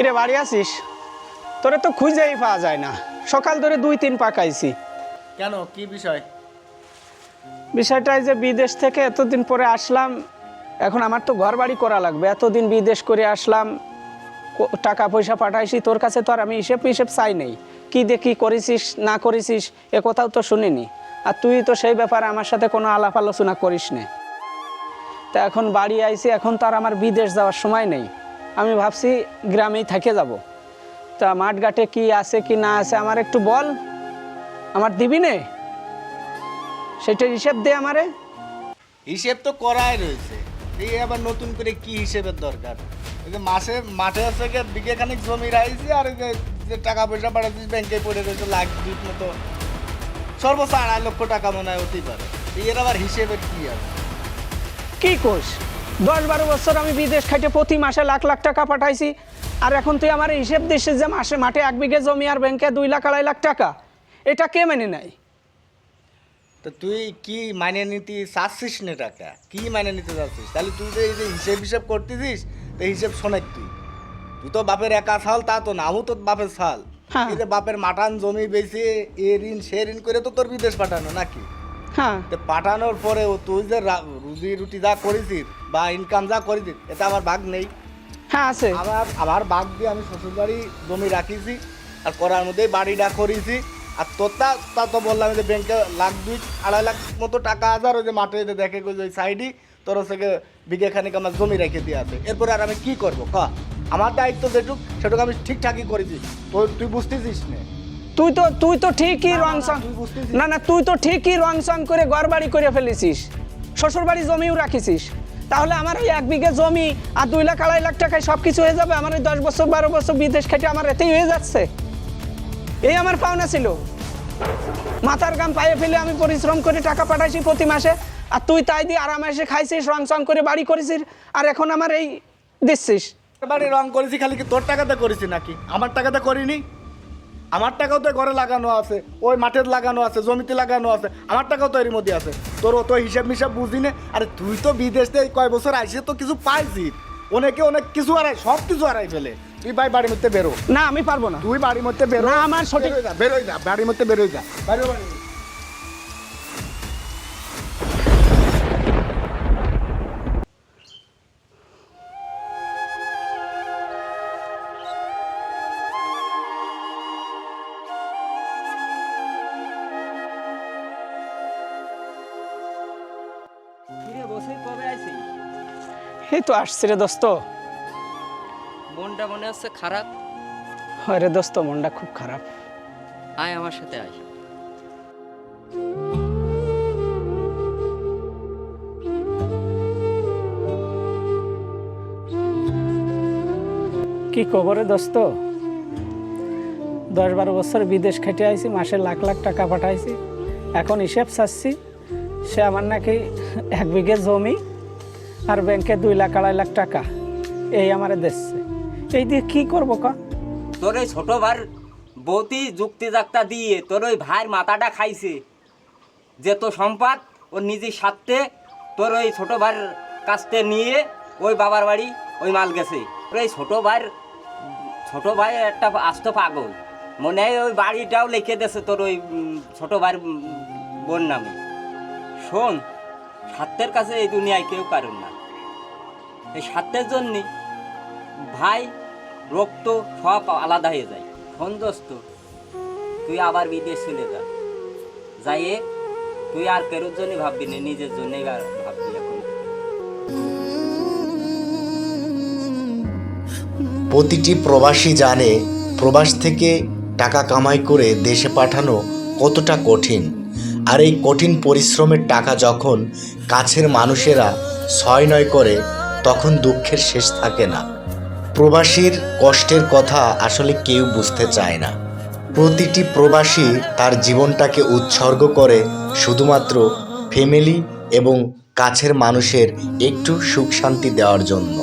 কিরে বাড়ি আসিস তোরে তো খুঁজেই পাওয়া যায় না। সকাল ধরে দুই তিন পাকাইছি কেন? কি বিষয়? বিষয়টাই যে বিদেশ থেকে এতদিন পরে আসলাম এখন আমার তো ঘর বাড়ি করা লাগবে। এতদিন বিদেশ করে আসলাম টাকা পয়সা পাঠাইছি তোর কাছে তো আর আমি হিসেব হিসেব চাই নেই। কী কী করেছিস না করেছিস এ কথাও তো শুনিনি। আর তুই তো সেই ব্যাপারে আমার সাথে কোনো আলাপ আলোচনা করিস নে তা এখন বাড়ি আইছি এখন তো আর আমার বিদেশ যাওয়ার সময় নেই। আমি ভাবছি গ্রামেই থেকে যাব। তা মাঠঘাটে কি আছে কি না আছে আমার একটু বল। আমার দিবি নে? সেটা হিসেব দে আমারে। হিসেব তো করাই রয়েছে। এই আবার নতুন করে কি হিসেবের দরকার? এই যে মাসে মাঠে আছে গিয়ে বিঘে খানিক জমি রাখছি আর যে টাকা পয়সা পাঠাচ্ছিস ব্যাংকে পড়ে রয়েছে লাখ দুই মতো। সর্বোচ্চ আড়াই লক্ষ টাকা মনে হয় হতেই পারে। এর আবার হিসেবের কি আছে? কি কোষ দশ বারো বছর আমি বিদেশ খাইতে প্রতি মাসে লাখ লাখ টাকা পাঠাইছি। আর এখন তুই আমার হিসেব দিচ্ছিস যে মাসে মাঠে এক বিঘে জমি আর ব্যাংকে দুই লাখ আড়াই লাখ টাকা? এটা কে মেনে নেয়? তো তুই কি মানে নিতে চাচ্ছিস না টাকা? কি মানে নিতে চাচ্ছিস? তাহলে তুই যে এই যে হিসেব হিসেব করতেছিস তো হিসেব শোনেক তুই। তুই তো বাপের একা সাল তা তো না। আমু তো বাপের ছাল। হ্যাঁ। এই যে বাপের মাটান জমি বেচে এ ঋণ সে ঋণ করে তো তোর বিদেশ পাঠানো নাকি? হ্যাঁ। তো পাঠানোর পরেও তুই যে রুজি রুটি যা করেছিস বা ইনকাম যা করেছিস এটা আমার ভাগ নেই। হ্যাঁ আছে। আমার আমার ভাগ দিয়ে আমি শ্বশুরবাড়ি জমি রাখিছি আর করার মধ্যেই বাড়িটা করেছি। আর তোতা তা তো বললাম যে ব্যাংকে লাখ দুই আড়াই লাখ মতো টাকা হাজার ওই যে মাঠে দেখে ওই সাইডই তোর হচ্ছে গিয়ে বিঘে খানিক আমার জমি রেখে দিয়ে আছে। এরপরে আর আমি কি করব? ক? আমার দায়িত্ব যেটুক সেটুকু আমি ঠিকঠাকই করেছি। তো তুই বুঝতেছিস না। তুই তো তুই তো ঠিকই রং না, সং না না তুই তো ঠিকই রং সং করে ঘর বাড়ি করে ফেলেছিস। শ্বশুর বাড়ি জমিও রাখিছিস। তাহলে আমার এই এক বিঘে জমি আর দুই লাখ, আড়াই লাখ টাকায় সব কিছু হয়ে যাবে? আমার এই দশ বছর, বারো বছর বিদেশ খেটে আমার এতেই হয়ে যাচ্ছে। এই আমার পাওনা ছিল। মাথার গাম পায়ে ফেলে আমি পরিশ্রম করে টাকা পাঠাইছি প্রতি মাসে। আর তুই তাই দিয়ে আরামে এসে খাইছিস, রং সং করে বাড়ি করেছিস। আর এখন আমার এই দিচ্ছিস। বাড়ি রং করেছি, খালি কি তোর টাকাতে করেছি নাকি? আমার টাকাতে করিনি? আমার টাকাও তো ঘরে লাগানো আছে ওই মাঠে লাগানো আছে জমিতে লাগানো আছে আমার টাকাও তো এর মধ্যে আছে। তোর অত হিসাব মিসাব বুঝি না আরে তুই তো বিদেশ থেকে কয় বছর আইসে তো কিছু পাইছি অনেকে অনেক কিছু হারাই সব কিছু হারাই ফেলে। তুই ভাই বাড়ির মধ্যে বেরো। না আমি পারব না। তুই বাড়ির মধ্যে বেরো। আমার সঠিক- বেরোই যা বাড়ির মধ্যে বেরোই যা এই তো আসছি রে দোস্ত। মনটা মনে হচ্ছে খারাপ? হয় রে দোস্ত মনটা খুব খারাপ। আয় আমার সাথে আয়। কি খবরে দোস্ত? দশ বারো বছর বিদেশ খেটে আইছি মাসে লাখ লাখ টাকা পাঠাইছি। এখন হিসেব চাচ্ছি সে আমার নাকি এক বিঘে জমি আর ব্যাংকে দুই লাখ, আড়াই লাখ টাকা। এই আমার দিচ্ছে। এই দিয়ে কি করব কা? তোর ওই ছোট ভার বৌতি যুক্তি যাক্তা দিয়ে তোর ওই ভাইয়ের মাথাটা খাইছে যে তো সম্পদ ওর নিজের স্বার্থে তোর ওই ছোট ভাইয়ের কাছতে নিয়ে ওই বাবার বাড়ি ওই মাল গেছে। তোর এই ছোট ভাইয়ের, ছোট ভাই একটা আস্ত পাগল। মনে হয় ওই বাড়িটাও লিখে দিয়েছে তোর ওই ছোট ভাইয়ের বোন নামে। শোন স্বার্থের কাছে এই দুনিয়ায় কেউ কারণ না। এই স্বার্থের জন্যে ভাই রক্ত সব আলাদা হয়ে যায়। শোন দোস্ত, তুই আবার বিদেশ চলে যা। যাইয়ে তুই আর কেরোর জন্য ভাববি না, নিজের জন্যই আর ভাববি এখন। প্রতিটি প্রবাসী জানে, প্রবাস থেকে টাকা কামাই করে দেশে পাঠানো কতটা কঠিন। আর এই কঠিন পরিশ্রমের টাকা যখন কাছের মানুষেরা ছয় নয় করে, তখন দুঃখের শেষ থাকে না। প্রবাসীর কষ্টের কথা আসলে কেউ বুঝতে চায় না। প্রতিটি প্রবাসী তার জীবনটাকে উৎসর্গ করে শুধুমাত্র ফ্যামিলি এবং কাছের মানুষের একটু সুখ শান্তি দেওয়ার জন্য।